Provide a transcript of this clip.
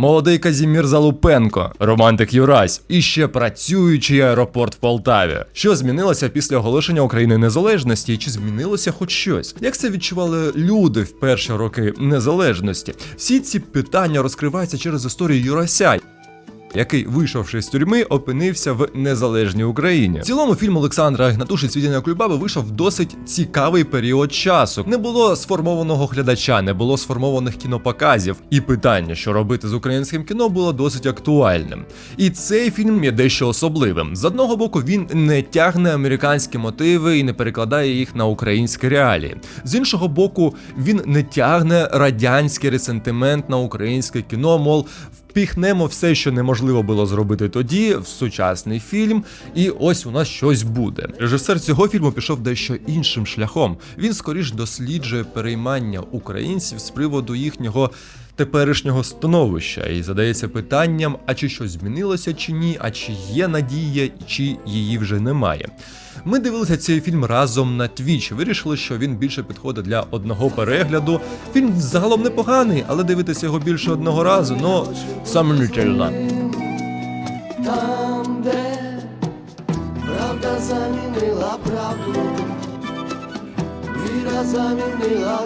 Молодий Казімір Залупенко, романтик Юрась і ще працюючий аеропорт в Полтаві. Що змінилося після оголошення України незалежності? Чи змінилося хоч щось? Як це відчували люди в перші роки незалежності? Всі ці питання розкриваються через історію Юрася. Який, вийшовши з тюрми, опинився в незалежній Україні. В цілому фільм Олександра Гнатуші Цвітіння Кульбаби вийшов в досить цікавий період часу. Не було сформованого глядача, не було сформованих кінопоказів, і питання, що робити з українським кіно, було досить актуальним. І цей фільм є дещо особливим. З одного боку, він не тягне американські мотиви і не перекладає їх на українські реалії. З іншого боку, він не тягне радянський ресентимент на українське кіно, мов впіхнемо все, що неможливо було зробити тоді, в сучасний фільм, і ось у нас щось буде. Режисер цього фільму пішов дещо іншим шляхом. Він скоріш досліджує переймання українців з приводу їхнього. Теперішнього становища і задається питанням: а чи щось змінилося чи ні, а чи є надія, чи її вже немає. Ми дивилися цей фільм разом на Twitch, Вирішили, що він більше підходить для одного перегляду. Фільм загалом непоганий, але дивитися його більше одного разу, ну сомнительно. Там, де правда замінила правду, віра замінила